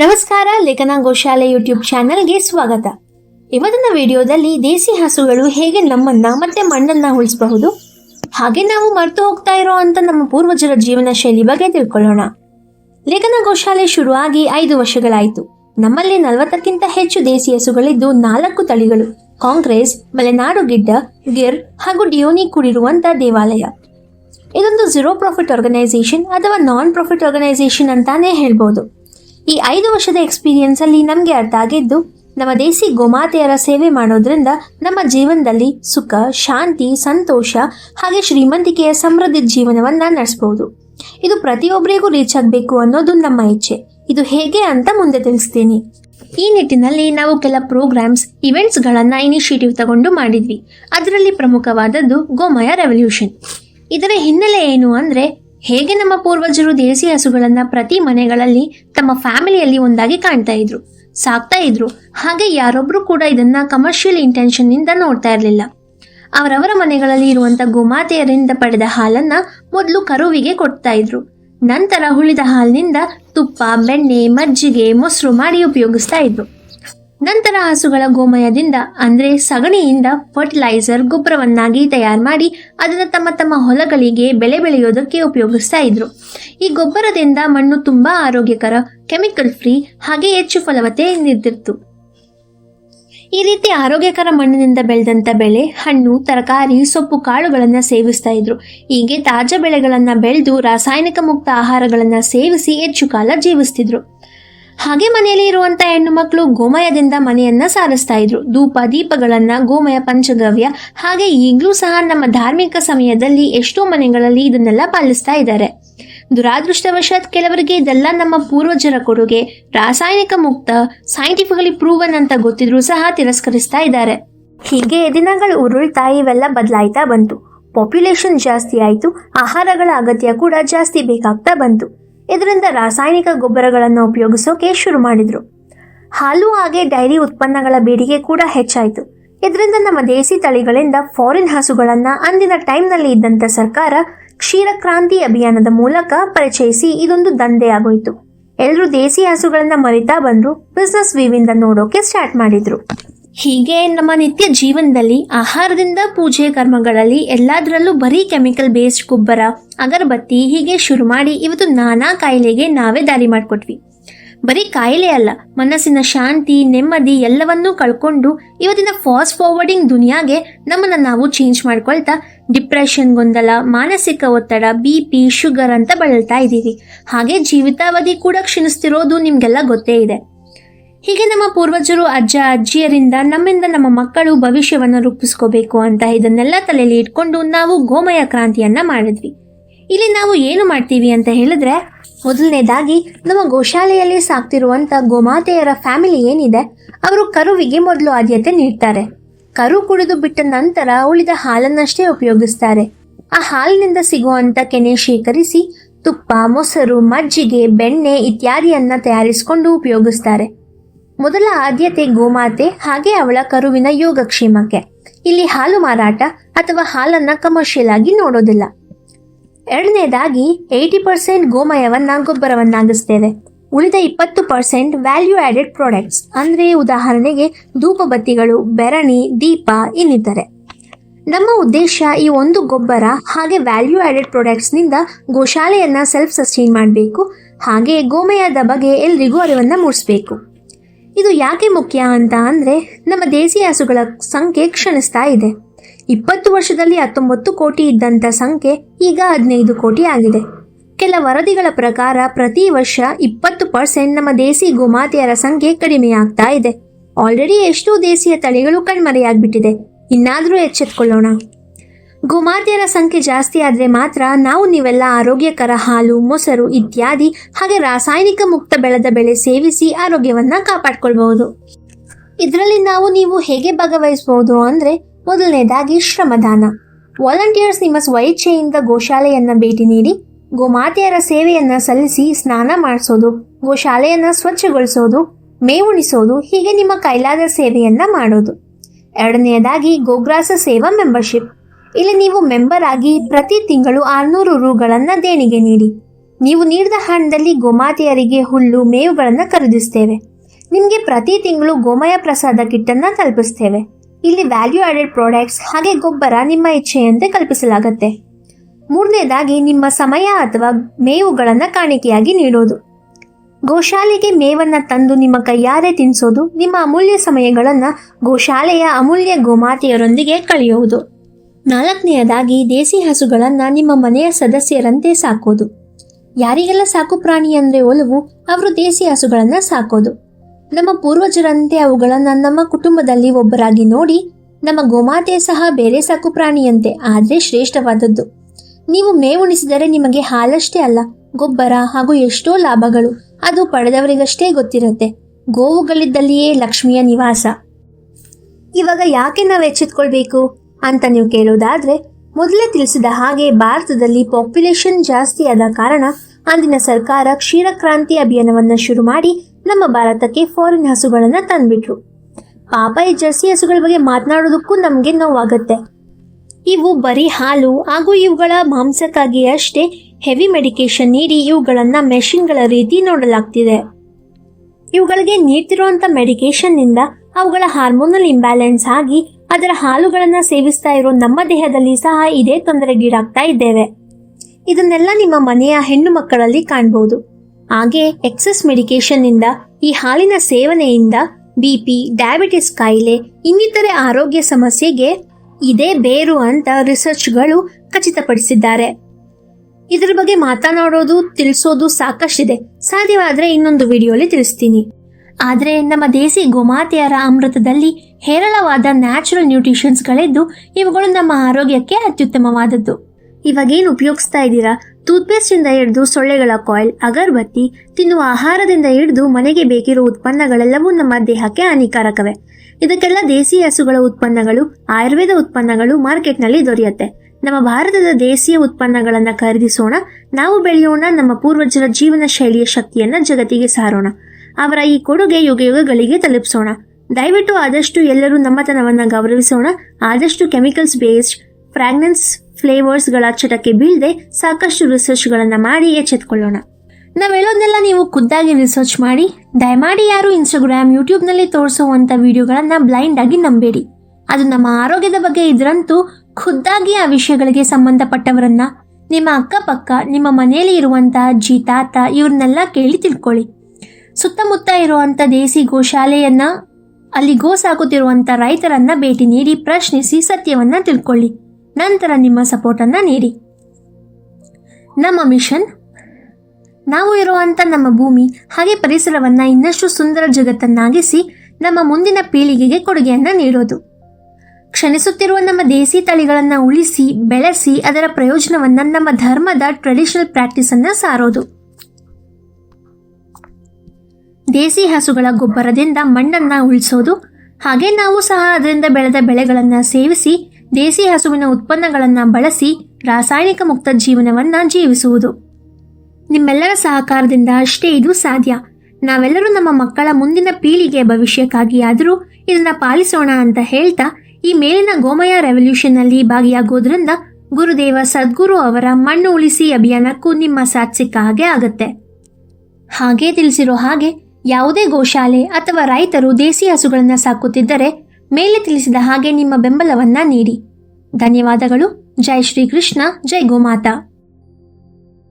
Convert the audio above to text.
ನಮಸ್ಕಾರ, ಲೇಖನ ಗೋಶಾಲೆ ಯೂಟ್ಯೂಬ್ ಚಾನೆಲ್ಗೆ ಸ್ವಾಗತ. ಇವತ್ತಿನ ವಿಡಿಯೋದಲ್ಲಿ ದೇಸಿ ಹಸುಗಳು ಹೇಗೆ ನಮ್ಮನ್ನ ಮತ್ತೆ ಮಣ್ಣನ್ನ ಉಳಿಸಬಹುದು, ಹಾಗೆ ನಾವು ಮರೆತು ಹೋಗ್ತಾ ಇರೋ ಅಂತ ನಮ್ಮ ಪೂರ್ವಜರ ಜೀವನ ಶೈಲಿ ಬಗ್ಗೆ ತಿಳ್ಕೊಳ್ಳೋಣ. ಲೇಖನ ಗೋಶಾಲೆ ಶುರುವಾಗಿ ಐದು ವರ್ಷಗಳಾಯಿತು. ನಮ್ಮಲ್ಲಿ ನಲವತ್ತಕ್ಕಿಂತ ಹೆಚ್ಚು ದೇಸಿ ಹಸುಗಳಿದ್ದು ನಾಲ್ಕು ತಳಿಗಳು, ಕಾಂಗ್ರೆಸ್, ಮಲೆನಾಡು ಗಿಡ್ಡ, ಗಿರ್ ಹಾಗೂ ಡಿಯೋನಿ ಕೂಡಿರುವಂತ ದೇವಾಲಯ. ಇದೊಂದು ಝೀರೋ ಪ್ರಾಫಿಟ್ ಆರ್ಗನೈಸೇಷನ್ ಅಥವಾ ನಾನ್ ಪ್ರಾಫಿಟ್ ಆರ್ಗನೈಸೇಷನ್ ಅಂತಾನೆ ಹೇಳ್ಬೋದು. ಈ ಐದು ವರ್ಷದ ಎಕ್ಸ್ಪೀರಿಯನ್ಸ್ ಅಲ್ಲಿ ನಮಗೆ ಅರ್ಥ ಆಗಿದ್ದು, ನಮ್ಮ ದೇಸಿ ಗೋಮಾತೆಯರ ಸೇವೆ ಮಾಡೋದ್ರಿಂದ ನಮ್ಮ ಜೀವನದಲ್ಲಿ ಸುಖ, ಶಾಂತಿ, ಸಂತೋಷ ಹಾಗೆ ಶ್ರೀಮಂತಿಕೆಯ ಸಮೃದ್ಧಿ ಜೀವನವನ್ನ ನಡೆಸಬಹುದು ಇದು ಪ್ರತಿಯೊಬ್ಬರಿಗೂ ರೀಚ್ ಆಗಬೇಕು ಅನ್ನೋದು ನಮ್ಮ ಇಚ್ಛೆ. ಇದು ಹೇಗೆ ಅಂತ ಮುಂದೆ ತಿಳಿಸ್ತೀನಿ. ಈ ನಿಟ್ಟಿನಲ್ಲಿ ನಾವು ಕೆಲ ಪ್ರೋಗ್ರಾಮ್ಸ್ ಇವೆಂಟ್ಸ್ಗಳನ್ನು ಇನಿಷಿಯೇಟಿವ್ ತಗೊಂಡು ಮಾಡಿದ್ವಿ. ಅದರಲ್ಲಿ ಪ್ರಮುಖವಾದದ್ದು ಗೋಮಯ ರೆವಲ್ಯೂಷನ್ ಇದರ ಹಿನ್ನೆಲೆ ಏನು ಅಂದ್ರೆ ಹೇಗೆ ನಮ್ಮ ಪೂರ್ವಜರು ದೇಸಿ ಹಸುಗಳನ್ನ ಪ್ರತಿ ಮನೆಗಳಲ್ಲಿ ತಮ್ಮ ಫ್ಯಾಮಿಲಿಯಲ್ಲಿ ಒಂದಾಗಿ ಕಾಣ್ತಾ ಇದ್ರು, ಸಾಕ್ತಾ ಇದ್ರು, ಹಾಗೆ ಯಾರೊಬ್ರು ಕೂಡ ಇದನ್ನ ಕಮರ್ಷಿಯಲ್ ಇಂಟೆನ್ಷನ್ನಿಂದ ನೋಡ್ತಾ ಇರಲಿಲ್ಲ. ಅವರವರ ಮನೆಗಳಲ್ಲಿ ಇರುವಂತ ಗೋಮಾತೆಯರಿಂದ ಪಡೆದ ಹಾಲನ್ನ ಮೊದಲು ಕರುವಿಗೆ ಕೊಡ್ತಾ ಇದ್ರು. ನಂತರ ಉಳಿದ ಹಾಲಿನಿಂದ ತುಪ್ಪ, ಬೆಣ್ಣೆ, ಮಜ್ಜಿಗೆ, ಮೊಸರು ಮಾಡಿ ಉಪಯೋಗಿಸ್ತಾ ಇದ್ರು. ನಂತರ ಹಸುಗಳ ಗೋಮಯದಿಂದ, ಅಂದ್ರೆ ಸಗಣಿಯಿಂದ ಫರ್ಟಿಲೈಸರ್ ಗೊಬ್ಬರವನ್ನಾಗಿ ತಯಾರು ಮಾಡಿ ಅದನ್ನು ತಮ್ಮ ತಮ್ಮ ಹೊಲಗಳಿಗೆ ಬೆಳೆ ಬೆಳೆಯೋದಕ್ಕೆ ಉಪಯೋಗಿಸ್ತಾ ಇದ್ರು. ಈ ಗೊಬ್ಬರದಿಂದ ಮಣ್ಣು ತುಂಬಾ ಆರೋಗ್ಯಕರ ಕೆಮಿಕಲ್ ಫ್ರೀ ಹಾಗೆ ಹೆಚ್ಚು ಫಲವತ್ತೆ ನಿಂತಿತ್ತು ಈ ರೀತಿ ಆರೋಗ್ಯಕರ ಮಣ್ಣಿನಿಂದ ಬೆಳೆದಂತ ಬೆಳೆ, ಹಣ್ಣು, ತರಕಾರಿ, ಸೊಪ್ಪು, ಕಾಳುಗಳನ್ನ ಸೇವಿಸ್ತಾ ಇದ್ರು. ಹೀಗೆ ತಾಜಾ ಬೆಳೆಗಳನ್ನ ಬೆಳೆದು ರಾಸಾಯನಿಕ ಮುಕ್ತ ಆಹಾರಗಳನ್ನ ಸೇವಿಸಿ ಹೆಚ್ಚು ಕಾಲ ಜೀವಿಸ್ತಿದ್ರು. ಹಾಗೆ ಮನೆಯಲ್ಲಿ ಇರುವಂತ ಹೆಣ್ಣು ಮಕ್ಕಳು ಗೋಮಯದಿಂದ ಮನೆಯನ್ನ ಸಾರಿಸ್ತಾ ಇದ್ರು. ಧೂಪ, ದೀಪಗಳನ್ನ, ಗೋಮಯ ಪಂಚಗವ್ಯ, ಹಾಗೆ ಈಗಲೂ ಸಹ ನಮ್ಮ ಧಾರ್ಮಿಕ ಸಮಯದಲ್ಲಿ ಎಷ್ಟೋ ಮನೆಗಳಲ್ಲಿ ಇದನ್ನೆಲ್ಲ ಪಾಲಿಸ್ತಾ ಇದ್ದಾರೆ. ದುರಾದೃಷ್ಟವಶಾತ್ ಕೆಲವರಿಗೆ ಇದೆಲ್ಲ ನಮ್ಮ ಪೂರ್ವಜರ ಕೊಡುಗೆ, ರಾಸಾಯನಿಕ ಮುಕ್ತ ಸೈಂಟಿಫಿಕಲಿ ಪ್ರೂವನ್ ಅಂತ ಗೊತ್ತಿದ್ರೂ ಸಹ ತಿರಸ್ಕರಿಸ್ತಾ ಇದ್ದಾರೆ. ಹೀಗೆ ದಿನಗಳು ಉರುಳ್ತಾ ಇವೆಲ್ಲ ಬದಲಾಯ್ತಾ ಬಂತು. ಪಾಪ್ಯುಲೇಷನ್ ಜಾಸ್ತಿ ಆಯಿತು, ಆಹಾರಗಳ ಅಗತ್ಯ ಕೂಡ ಜಾಸ್ತಿ ಬೇಕಾಗ್ತಾ ಬಂತು. ಇದರಿಂದ ರಾಸಾಯನಿಕ ಗೊಬ್ಬರಗಳನ್ನು ಉಪಯೋಗಿಸೋಕೆ ಶುರು ಮಾಡಿದ್ರು. ಹಾಲು ಹಾಗೆ ಡೈರಿ ಉತ್ಪನ್ನಗಳ ಬೇಡಿಕೆ ಕೂಡ ಹೆಚ್ಚಾಯಿತು. ಇದರಿಂದ ನಮ್ಮ ದೇಸಿ ತಳಿಗಳಿಂದ ಫಾರಿನ್ ಹಸುಗಳನ್ನು ಅಂದಿನ ಟೈಮ್ನಲ್ಲಿ ಇದ್ದಂಥ ಸರ್ಕಾರ ಕ್ಷೀರ ಕ್ರಾಂತಿ ಅಭಿಯಾನದ ಮೂಲಕ ಪರಿಚಯಿಸಿ ಇದೊಂದು ದಂಧೆ ಆಗೋಯ್ತು ಎಲ್ಲರೂ ದೇಸಿ ಹಸುಗಳನ್ನ ಮರಿತಾ ಬಂದ್ರು ಬಿಸ್ನೆಸ್ ವಿವಿಂದ ನೋಡೋಕೆ ಸ್ಟಾರ್ಟ್ ಮಾಡಿದ್ರು. ಹೀಗೆ ನಮ್ಮ ನಿತ್ಯ ಜೀವನದಲ್ಲಿ ಆಹಾರದಿಂದ ಪೂಜೆ ಕರ್ಮಗಳಲ್ಲಿ ಎಲ್ಲದರಲ್ಲೂ ಬರೀ ಕೆಮಿಕಲ್ ಬೇಸ್ಡ್ ಗೊಬ್ಬರ, ಅಗರಬತ್ತಿ ಹೀಗೆ ಶುರು ಮಾಡಿ ಇವತ್ತು ನಾನಾ ಕಾಯಿಲೆಗೆ ನಾವೇ ದಾರಿ ಮಾಡಿಕೊಟ್ವಿ. ಬರೀ ಕಾಯಿಲೆ ಅಲ್ಲ, ಮನಸ್ಸಿನ ಶಾಂತಿ, ನೆಮ್ಮದಿ ಎಲ್ಲವನ್ನೂ ಕಳ್ಕೊಂಡು ಇವತ್ತಿನ ಫಾಸ್ಟ್ ಫಾರ್ವರ್ಡಿಂಗ್ ದುನಿಯಾಗೆ ನಮ್ಮನ್ನ ನಾವು ಚೇಂಜ್ ಮಾಡ್ಕೊಳ್ತಾ ಡಿಪ್ರೆಷನ್ ಗೊಂದಲ, ಮಾನಸಿಕ ಒತ್ತಡ ಬಿ ಪಿ ಶುಗರ್ ಅಂತ ಬಳಲ್ತಾ ಇದ್ದೀವಿ. ಹಾಗೆ ಜೀವಿತಾವಧಿ ಕೂಡ ಕ್ಷೀಣಿಸ್ತಿರೋದು ನಿಮಗೆಲ್ಲ ಗೊತ್ತೇ ಇದೆ. ಹೀಗೆ ನಮ್ಮ ಪೂರ್ವಜರು, ಅಜ್ಜ, ಅಜ್ಜಿಯರಿಂದ ನಮ್ಮಿಂದ ನಮ್ಮ ಮಕ್ಕಳು ಭವಿಷ್ಯವನ್ನು ರೂಪಿಸ್ಕೋಬೇಕು ಅಂತ ಇದನ್ನೆಲ್ಲ ತಲೆಯಲ್ಲಿ ಇಟ್ಕೊಂಡು ನಾವು ಗೋಮಯ ಕ್ರಾಂತಿಯನ್ನ ಮಾಡಿದ್ವಿ. ಇಲ್ಲಿ ನಾವು ಏನು ಮಾಡ್ತೀವಿ ಅಂತ ಹೇಳಿದ್ರೆ, ಮೊದಲನೇದಾಗಿ ನಮ್ಮ ಗೋಶಾಲೆಯಲ್ಲಿ ಸಾಕ್ತಿರುವಂತ ಗೋಮಾತೆಯರ ಫ್ಯಾಮಿಲಿ ಏನಿದೆ, ಅವರು ಕರುವಿಗೆ ಮೊದಲು ಆದ್ಯತೆ ನೀಡ್ತಾರೆ. ಕರು ಕುಡಿದು ಬಿಟ್ಟ ನಂತರ ಉಳಿದ ಹಾಲನ್ನಷ್ಟೇ ಉಪಯೋಗಿಸ್ತಾರೆ. ಆ ಹಾಲಿನಿಂದ ಸಿಗುವಂತ ಕೆನೆ ಶೇಖರಿಸಿ ತುಪ್ಪ, ಮೊಸರು, ಮಜ್ಜಿಗೆ, ಬೆಣ್ಣೆ ಇತ್ಯಾದಿಯನ್ನ ತಯಾರಿಸಿಕೊಂಡು ಉಪಯೋಗಿಸ್ತಾರೆ. ಮೊದಲ ಆದ್ಯತೆ ಗೋಮಾತೆ ಹಾಗೆ ಅವಳ ಕರುವಿನ ಯೋಗಕ್ಷೇಮಕ್ಕೆ. ಇಲ್ಲಿ ಹಾಲು ಮಾರಾಟ ಅಥವಾ ಹಾಲನ್ನ ಕಮರ್ಷಿಯಲ್ ಆಗಿ ನೋಡೋದಿಲ್ಲ. ಎರಡನೇದಾಗಿ ಏಯ್ಟಿ ಪರ್ಸೆಂಟ್ ಗೋಮಯವನ್ನ ಗೊಬ್ಬರವನ್ನಾಗಿಸ್ತೇವೆ. ಉಳಿದ ಇಪ್ಪತ್ತು ಪರ್ಸೆಂಟ್ ವ್ಯಾಲ್ಯೂ ಆಡೆಡ್ ಪ್ರಾಡಕ್ಟ್ಸ್ ಅಂದ್ರೆ ಉದಾಹರಣೆಗೆ ಧೂಪಬತ್ತಿಗಳು, ಬೆರಣಿ, ದೀಪ ಇನ್ನಿತರೆ. ನಮ್ಮ ಉದ್ದೇಶ ಈ ಒಂದು ಗೊಬ್ಬರ ಹಾಗೆ ವ್ಯಾಲ್ಯೂ ಆಡೆಡ್ ಪ್ರಾಡಕ್ಟ್ಸ್ನಿಂದ ಗೋಶಾಲೆಯನ್ನ ಸೆಲ್ಫ್ ಸಸ್ಟೈನ್ ಮಾಡಬೇಕು. ಹಾಗೆ ಗೋಮಯದ ಬಗ್ಗೆ ಎಲ್ರಿಗೂ ಅರಿವನ್ನ ಮೂಡಿಸ್ಬೇಕು. ಇದು ಯಾಕೆ ಮುಖ್ಯ ಅಂತ ಅಂದರೆ ನಮ್ಮ ದೇಸಿ ಹಸುಗಳ ಸಂಖ್ಯೆ ಕ್ಷಣಿಸ್ತಾ ಇದೆ. ಇಪ್ಪತ್ತು ವರ್ಷದಲ್ಲಿ ಹತ್ತೊಂಬತ್ತು ಕೋಟಿ ಇದ್ದಂಥ ಸಂಖ್ಯೆ ಈಗ ಹದಿನೈದು ಕೋಟಿ ಆಗಿದೆ. ಕೆಲ ವರದಿಗಳ ಪ್ರಕಾರ ಪ್ರತಿ ವರ್ಷ ಇಪ್ಪತ್ತು ಪರ್ಸೆಂಟ್ ನಮ್ಮ ದೇಸಿ ಗೋಮಾತೆಯರ ಸಂಖ್ಯೆ ಕಡಿಮೆಯಾಗ್ತಾ ಇದೆ. ಆಲ್ರೆಡಿ ಎಷ್ಟೋ ದೇಸಿಯ ತಳಿಗಳು ಕಣ್ಮರೆಯಾಗ್ಬಿಟ್ಟಿದೆ. ಇನ್ನಾದರೂ ಎಚ್ಚೆತ್ಕೊಳ್ಳೋಣ. ಗೋಮಾತೆಯರ ಸಂಖ್ಯೆ ಜಾಸ್ತಿ ಆದರೆ ಮಾತ್ರ ನಾವು ನೀವೆಲ್ಲ ಆರೋಗ್ಯಕರ ಹಾಲು, ಮೊಸರು ಇತ್ಯಾದಿ, ಹಾಗೆ ರಾಸಾಯನಿಕ ಮುಕ್ತ ಬೆಳೆದ ಬೆಳೆ ಸೇವಿಸಿ ಆರೋಗ್ಯವನ್ನ ಕಾಪಾಡ್ಕೊಳ್ಬಹುದು. ಇದರಲ್ಲಿ ನಾವು ನೀವು ಹೇಗೆ ಭಾಗವಹಿಸಬಹುದು ಅಂದ್ರೆ ಮೊದಲನೇದಾಗಿ ಶ್ರಮದಾನ. ವಾಲಂಟಿಯರ್ಸ್ ನಿಮ್ಮ ಸ್ವಇಚ್ಛೆಯಿಂದ ಗೋಶಾಲೆಯನ್ನ ಭೇಟಿ ನೀಡಿ, ಗೋಮಾತೆಯರ ಸೇವೆಯನ್ನ ಸಲ್ಲಿಸಿ ಸ್ನಾನ ಮಾಡಿಸೋದು, ಗೋಶಾಲೆಯನ್ನ ಸ್ವಚ್ಛಗೊಳಿಸೋದು, ಮೇವುಣಿಸೋದು, ಹೀಗೆ ನಿಮ್ಮ ಕೈಲಾದ ಸೇವೆಯನ್ನ ಮಾಡೋದು. ಎರಡನೆಯದಾಗಿ ಗೋಗ್ರಾಸ ಸೇವಾ ಮೆಂಬರ್ಶಿಪ್ ಇಲ್ಲಿ ನೀವು ಮೆಂಬರ್ ಆಗಿ ಪ್ರತಿ ತಿಂಗಳು ಆರುನೂರು ರುಗಳನ್ನ ದೇಣಿಗೆ ನೀಡಿ. ನೀವು ನೀಡಿದ ಹಣದಲ್ಲಿ ಗೋಮಾತೆಯರಿಗೆ ಹುಲ್ಲು, ಮೇವುಗಳನ್ನು ಖರೀದಿಸ್ತೇವೆ. ನಿಮಗೆ ಪ್ರತಿ ತಿಂಗಳು ಗೋಮಯ ಪ್ರಸಾದ ಕಿಟ್ಟನ್ನು ಕಲ್ಪಿಸ್ತೇವೆ ಇಲ್ಲಿ ವ್ಯಾಲ್ಯೂ ಆಡೆಡ್ ಪ್ರಾಡಕ್ಟ್ಸ್ ಹಾಗೆ ಗೊಬ್ಬರ ನಿಮ್ಮ ಇಚ್ಛೆಯಂತೆ ಕಲ್ಪಿಸಲಾಗುತ್ತೆ. ಮೂರನೇದಾಗಿ, ನಿಮ್ಮ ಸಮಯ ಅಥವಾ ಮೇವುಗಳನ್ನು ಕಾಣಿಕೆಯಾಗಿ ನೀಡೋದು. ಗೋಶಾಲೆಗೆ ಮೇವನ್ನು ತಂದು ನಿಮ್ಮ ಕೈಯಾರೆ ತಿನ್ನಿಸೋದು ನಿಮ್ಮ ಅಮೂಲ್ಯ ಸಮಯಗಳನ್ನು ಗೋಶಾಲೆಯ ಅಮೂಲ್ಯ ಗೋಮಾತೆಯರೊಂದಿಗೆ ಕಳೆಯುವುದು. ನಾಲ್ಕನೆಯದಾಗಿ ದೇಸಿ ಹಸುಗಳನ್ನು ನಿಮ್ಮ ಮನೆಯ ಸದಸ್ಯರಂತೆ ಸಾಕೋದು. ಯಾರಿಗೆಲ್ಲ ಸಾಕು ಪ್ರಾಣಿ ಅಂದರೆ ಒಲವು, ಅವರು ದೇಸಿ ಹಸುಗಳನ್ನು ಸಾಕೋದು. ನಮ್ಮ ಪೂರ್ವಜರಂತೆ ಅವುಗಳನ್ನು ನಮ್ಮ ಕುಟುಂಬದಲ್ಲಿ ಒಬ್ಬರಾಗಿ ನೋಡಿ, ನಮ್ಮ ಗೋಮಾತೆ ಸಹ ಬೇರೆ ಸಾಕು ಪ್ರಾಣಿಯಂತೆ, ಆದರೆ ಶ್ರೇಷ್ಠವಾದದ್ದು. ನೀವು ಮೇವುಣಿಸಿದರೆ ನಿಮಗೆ ಹಾಲಷ್ಟೇ ಅಲ್ಲ, ಗೊಬ್ಬರ ಹಾಗೂ ಎಷ್ಟೋ ಲಾಭಗಳು, ಅದು ಪಡೆದವರಿಗಷ್ಟೇ ಗೊತ್ತಿರುತ್ತೆ. ಗೋವುಗಳಿದ್ದಲ್ಲಿಯೇ ಲಕ್ಷ್ಮಿಯ ನಿವಾಸ. ಇವಾಗ ಯಾಕೆ ನಾವು ಎಚ್ಚೆತ್ಕೊಳ್ಬೇಕು? ಅಂತ ನೀವು ಕೇಳೋದಾದ್ರೆ ಮೊದಲೇ ತಿಳಿಸಿದ ಹಾಗೆ ಭಾರತದಲ್ಲಿ ಪಾಪ್ಯುಲೇಷನ್ ಜಾಸ್ತಿ ಆದ ಕಾರಣ ಅಂದಿನ ಸರ್ಕಾರ ಕ್ಷೀರಕ್ರಾಂತಿ ಅಭಿಯಾನವನ್ನು ಶುರು ಮಾಡಿ ನಮ್ಮ ಭಾರತಕ್ಕೆ ಫಾರಿನ್ ಹಸುಗಳನ್ನು ತಂದ್ಬಿಟ್ರು. ಪಾಪ ಈ ಜರ್ಸಿ ಹಸುಗಳ ಬಗ್ಗೆ ಮಾತನಾಡೋದಕ್ಕೂ ನಮಗೆ ನೋವಾಗುತ್ತೆ. ಇವು ಬರೀ ಹಾಲು, ಹಾಗೂ ಇವುಗಳ ಮಾಂಸಕ್ಕಾಗಿ ಅಷ್ಟೇ ಹೆವಿ ಮೆಡಿಕೇಶನ್ ನೀಡಿ ಇವುಗಳನ್ನು ಮೆಷಿನ್ಗಳ ರೀತಿ ನೋಡಲಾಗ್ತಿದೆ. ಇವುಗಳಿಗೆ ಮೆಡಿಕೇಶನ್ನಿಂದ ಅವುಗಳ ಹಾರ್ಮೋನಲ್ ಇಂಬ್ಯಾಲೆನ್ಸ್ ಆಗಿ ಅದರ ಹಾಲುಗಳನ್ನು ಸೇವಿಸ್ತಾ ಇರೋ ನಮ್ಮ ದೇಹದಲ್ಲಿ ಸಹ ಇದೇ ತೊಂದರೆಗೀಡಾಗ್ತಾ ಇದ್ದೇವೆ. ಇದನ್ನೆಲ್ಲ ನಿಮ್ಮ ಮನೆಯ ಹೆಣ್ಣು ಮಕ್ಕಳಲ್ಲಿ ಕಾಣಬಹುದು ಹಾಗೆ ಎಕ್ಸೆಸ್ ಮೆಡಿಕೇಶನ್ನಿಂದ ಈ ಹಾಲಿನ ಸೇವನೆಯಿಂದ ಬಿಪಿ ಡಯಾಬಿಟಿಸ್ ಕಾಯಿಲೆ, ಇನ್ನಿತರೆ ಆರೋಗ್ಯ ಸಮಸ್ಯೆಗೆ ಇದೇ ಬೇರು ಅಂತ ರಿಸರ್ಚ್ಗಳು ಖಚಿತಪಡಿಸಿದ್ದಾರೆ. ಇದರ ಬಗ್ಗೆ ಮಾತನಾಡೋದು, ತಿಳಿಸೋದು ಸಾಕಷ್ಟಿದೆ. ಸಾಧ್ಯವಾದರೆ ಇನ್ನೊಂದು ವಿಡಿಯೋಲಿ ತಿಳಿಸ್ತೀನಿ. ಆದರೆ ನಮ್ಮ ದೇಸಿ ಗೋಮಾತೆಯರ ಅಮೃತದಲ್ಲಿ ಹೇರಳವಾದ ನ್ಯಾಚುರಲ್ ನ್ಯೂಟ್ರಿಷನ್ಸ್ಗಳಿದ್ದು ಇವುಗಳು ನಮ್ಮ ಆರೋಗ್ಯಕ್ಕೆ ಅತ್ಯುತ್ತಮವಾದದ್ದು. ಇವಾಗೇನು ಉಪಯೋಗಿಸ್ತಾ ಇದ್ದೀರಾ? ಟೂತ್ಪೇಸ್ಟಿಂದ ಹಿಡಿದು ಸೊಳ್ಳೆಗಳ ಕಾಯಿಲ್, ಅಗರಬತ್ತಿ ತಿನ್ನುವ ಆಹಾರದಿಂದ ಹಿಡಿದು ಮನೆಗೆ ಬೇಕಿರೋ ಉತ್ಪನ್ನಗಳೆಲ್ಲವೂ ನಮ್ಮ ದೇಹಕ್ಕೆ ಹಾನಿಕಾರಕವೇ. ಇದಕ್ಕೆಲ್ಲ ದೇಸಿ ಹಸುಗಳ ಉತ್ಪನ್ನಗಳು, ಆಯುರ್ವೇದ ಉತ್ಪನ್ನಗಳು ಮಾರ್ಕೆಟ್ನಲ್ಲಿ ದೊರೆಯುತ್ತೆ. ನಮ್ಮ ಭಾರತದ ದೇಸಿಯ ಉತ್ಪನ್ನಗಳನ್ನು ಖರೀದಿಸೋಣ, ನಾವು ಬೆಳೆಯೋಣ, ನಮ್ಮ ಪೂರ್ವಜರ ಜೀವನ ಶೈಲಿಯ ಶಕ್ತಿಯನ್ನ ಜಗತ್ತಿಗೆ ಸಾರೋಣ. ಅವರ ಈ ಕೊಡುಗೆ ಯುಗ ಯುಗಗಳಿಗೆ ತಲುಪಿಸೋಣ. ದಯವಿಟ್ಟು ಆದಷ್ಟು ಎಲ್ಲರೂ ನಮ್ಮತನವನ್ನು ಗೌರವಿಸೋಣ. ಆದಷ್ಟು ಕೆಮಿಕಲ್ಸ್ ಬೇಸ್ಡ್ ಫ್ರಾಗ್ನೆನ್ಸ್ ಫ್ಲೇವರ್ಸ್ಗಳ ಚಟಕ್ಕೆ ಬೀಳದೆ ಸಾಕಷ್ಟು ರಿಸರ್ಚ್ಗಳನ್ನು ಮಾಡಿ ಎಚ್ಚೆತ್ಕೊಳ್ಳೋಣ. ನಾವು ಹೇಳೋದನ್ನೆಲ್ಲ ನೀವು ಖುದ್ದಾಗಿ ರಿಸರ್ಚ್ ಮಾಡಿ, ದಯಮಾಡಿ ಯಾರು ಇನ್ಸ್ಟಾಗ್ರಾಮ್ ಯೂಟ್ಯೂಬ್ನಲ್ಲಿ ತೋರಿಸುವಂಥ ವಿಡಿಯೋಗಳನ್ನು ಬ್ಲೈಂಡ್ ಆಗಿ ನಂಬೇಡಿ. ಅದು ನಮ್ಮ ಆರೋಗ್ಯದ ಬಗ್ಗೆ ಇದ್ರಂತೂ ಖುದ್ದಾಗಿ ಆ ವಿಷಯಗಳಿಗೆ ಸಂಬಂಧಪಟ್ಟವರನ್ನ ನಿಮ್ಮ ಅಕ್ಕಪಕ್ಕ, ನಿಮ್ಮ ಮನೆಯಲ್ಲಿ ಇರುವಂಥ ಅಜ್ಜಿ, ತಾತ ಇವ್ರನ್ನೆಲ್ಲ ಕೇಳಿ ತಿಳ್ಕೊಳ್ಳಿ. ಸುತ್ತಮುತ್ತ ಇರುವಂಥ ದೇಸಿ ಗೋಶಾಲೆಯನ್ನ ಅಲ್ಲಿ ಗೋ ಸಾಕುತ್ತಿರುವಂಥ ರೈತರನ್ನ ಭೇಟಿ ನೀಡಿ ಪ್ರಶ್ನಿಸಿ ಸತ್ಯವನ್ನ ತಿಳ್ಕೊಳ್ಳಿ. ನಂತರ ನಿಮ್ಮ ಸಪೋರ್ಟನ್ನು ನೀಡಿ. ನಮ್ಮ ಮಿಷನ್, ನಾವು ಇರುವಂಥ ನಮ್ಮ ಭೂಮಿ, ಹಾಗೆ ಪರಿಸರವನ್ನು ಇನ್ನಷ್ಟು ಸುಂದರ ಜಗತ್ತನ್ನಾಗಿಸಿ ನಮ್ಮ ಮುಂದಿನ ಪೀಳಿಗೆಗೆ ಕೊಡುಗೆಯನ್ನು ನೀಡೋದು. ಕ್ಷಣಿಸುತ್ತಿರುವ ನಮ್ಮ ದೇಸಿ ತಳಿಗಳನ್ನು ಉಳಿಸಿ, ಬೆಳೆಸಿ, ಅದರ ಪ್ರಯೋಜನವನ್ನು ನಮ್ಮ ಧರ್ಮದ ಟ್ರೆಡಿಷನಲ್ ಪ್ರಾಕ್ಟೀಸನ್ನು ಸಾರೋದು. ದೇಸಿ ಹಸುಗಳ ಗೊಬ್ಬರದಿಂದ ಮಣ್ಣನ್ನು ಉಳಿಸೋದು. ಹಾಗೆ ನಾವು ಸಹ ಅದರಿಂದ ಬೆಳೆದ ಬೆಳೆಗಳನ್ನು ಸೇವಿಸಿ, ದೇಸಿ ಹಸುವಿನ ಉತ್ಪನ್ನಗಳನ್ನು ಬಳಸಿ, ರಾಸಾಯನಿಕ ಮುಕ್ತ ಜೀವನವನ್ನು ಜೀವಿಸುವುದು. ನಿಮ್ಮೆಲ್ಲರ ಸಹಕಾರದಿಂದ ಅಷ್ಟೇ ಇದು ಸಾಧ್ಯ. ನಾವೆಲ್ಲರೂ ನಮ್ಮ ಮಕ್ಕಳ ಮುಂದಿನ ಪೀಳಿಗೆಯ ಭವಿಷ್ಯಕ್ಕಾಗಿ ಆದರೂ ಇದನ್ನ ಪಾಲಿಸೋಣ ಅಂತ ಹೇಳ್ತಾ, ಈ ಮೇಲಿನ ಗೋಮಯ ರೆವಲ್ಯೂಷನ್ನಲ್ಲಿ ಭಾಗಿಯಾಗೋದ್ರಿಂದ ಗುರುದೇವ ಸದ್ಗುರು ಅವರ ಮಣ್ಣು ಉಳಿಸಿ ಅಭಿಯಾನಕ್ಕೂ ನಿಮ್ಮ ಸಾಥ್ ಸಿಕ್ಕ ಹಾಗೆ ಆಗತ್ತೆ. ಹಾಗೆ ತಿಳಿಸಿರೋ ಹಾಗೆ ಯಾವುದೇ ಗೋಶಾಲೆ ಅಥವಾ ರೈತರು ದೇಸಿ ಹಸುಗಳನ್ನು ಸಾಕುತ್ತಿದ್ದರೆ ಮೇಲೆ ತಿಳಿಸಿದ ಹಾಗೆ ನಿಮ್ಮ ಬೆಂಬಲವನ್ನ ನೀಡಿ. ಧನ್ಯವಾದಗಳು. ಜೈ ಶ್ರೀಕೃಷ್ಣ. ಜೈ ಗೋಮಾತಾ.